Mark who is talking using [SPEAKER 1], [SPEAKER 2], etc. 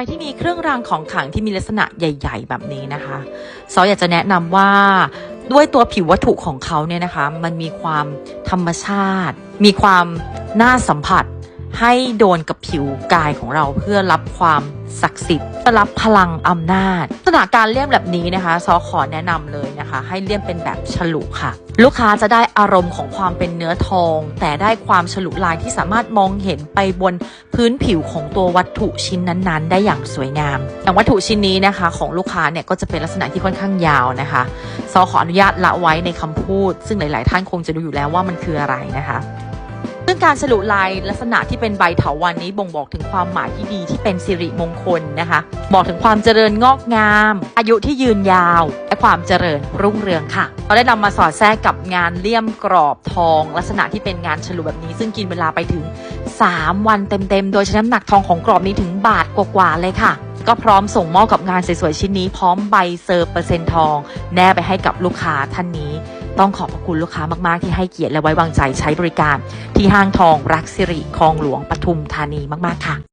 [SPEAKER 1] ใครที่มีเครื่องรางของขลังที่มีลักษณะใหญ่ ๆ แบบนี้นะคะซออยากจะแนะนำว่าด้วยตัวผิววัตถุของเขาเนี่ยนะคะ มันมีความธรรมชาติ มีความน่าสัมผัส ให้โดนกับผิวกายของเราเพื่อรับความศักดิ์สิทธิ์รับพลังอำนาจลักษณะการเลี่ยมแบบนี้นะคะ ซอขอแนะนำเลยนะคะ ให้เลี่ยมเป็นแบบฉลุค่ะ ลูกค้าจะได้อารมณ์ของความเป็นเนื้อทอง แต่ได้ความฉลุลายที่สามารถมองเห็นไปบนพื้นผิวของตัววัตถุชิ้นนั้นๆ ได้อย่างสวยงาม อย่างวัตถุชิ้นนี้นะคะ ของลูกค้าเนี่ยก็จะเป็นลักษณะที่ค่อนข้างยาวนะคะ ซอขออนุญาตละไว้ในคำพูด ซึ่งหลาย ๆ ท่านคงจะรู้อยู่แล้วว่ามันคืออะไรนะคะ ซึ่งการฉลุลายลักษณะที่เป็นใบเถาวันนี้บ่งบอกถึงความหมายที่ดีที่เป็นสิริมงคลนะคะ บอกถึงความเจริญงอกงาม อายุที่ยืนยาว และความเจริญรุ่งเรืองค่ะ เราได้นำมาสอดแทรกกับงานเลี่ยมกรอบทอง ลักษณะที่เป็นงานฉลุแบบนี้ ซึ่งกินเวลาไปถึง 3 วันเต็มๆ โดยใช้น้ำหนักทองของกรอบนี้ถึงบาทกว่าๆเลยค่ะก็พร้อมส่งมอบกับงานสวยๆชิ้นนี้พร้อมใบเซอร์เปอร์เซ็นต์ทอง แนบไปให้กับลูกค้าท่านนี้ ต้องขอบพระคุณลูกค้ามาก ๆ ที่ให้เกียรติและไว้วางใจใช้บริการ ที่ห้างทองรักสิริคลองหลวงปทุมธานีมาก ๆ ค่ะ